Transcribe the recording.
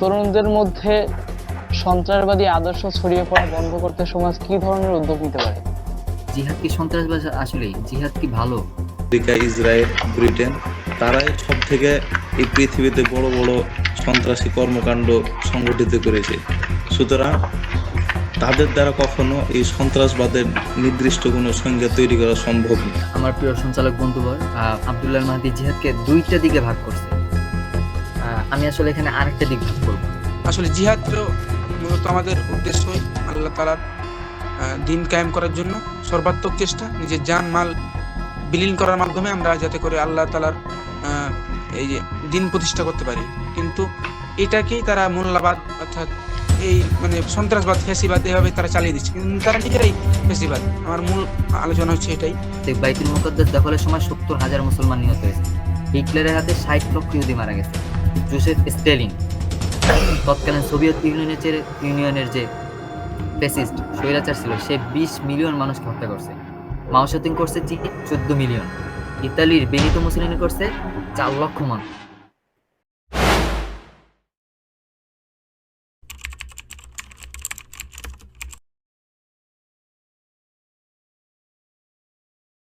তরুণদের মধ্যে সন্ত্রাসবাদী আদর্শ ছড়িয়ে পড়া বন্ধ করতে সমাজ কি ধরনের উদ্যোগ নিতে পারে? জিহাদ কি সন্ত্রাসবাদ আসলেই জিহাদ কি ভালো? আমেরিকা ইসরায়েল ব্রিটেন তারাই সব থেকে এই পৃথিবীতে বড় বড় সন্ত্রাসী কর্মকাণ্ড সংগঠিত করেছে। সুতরাং তাদের দ্বারা কখনো এই সন্ত্রাসবাদের নির্দিষ্ট কোনো সংজ্ঞা তৈরি করা সম্ভব না আমার প্রিয় সঞ্চালক বন্ধুবর আহ, আব্দুল্লাহ মাহাদি জিহাদকে দুইটা দিকে ভাগ করছে। আমি আসলে এখানে আরেকটা দিক ভাগ করব। আসলে জিহাদ তো মূলত আমাদের উদ্দেশ্যই আল্লাহ তালার দিন কায়েম করার জন্য। সর্বাত্মক চেষ্টা নিজের জান মাল বিলীন করার মাধ্যমে আমরা যাতে করে আল্লাহ তালার আহ, এই যে দিন প্রতিষ্ঠা করতে পারি। কিন্তু এটাকেই তারা মোল্লাবাদ অর্থাৎ এই মানে সন্ত্রাসবাদ ফেসিবাদ এভাবে তারা চালিয়ে দিচ্ছে। কিন্তু তারা নিজেরাই ফেসিবাদ আমার মূল আলোচনা হচ্ছে এটাই। বাইতুল মুকদ্দাস দখলের সময় সত্তর হাজার মুসলমান নিহত হয়েছে। হিটলারের হাতে ষাট লক্ষ ইহুদি মারা গেছে। জোসেফ স্টেলিন তৎকালীন সোভিয়েত ইউনিয়নের ইউনিয়নের যে ফেসিস্ট স্বৈরাচার ছিল, সে বিশ মিলিয়ন মানুষকে হত্যা করছে। মাও করছে চীন, চোদ্দ মিলিয়ন। ইতালির বেনিতো মুসলিনি করছে চার লক্ষ মানুষ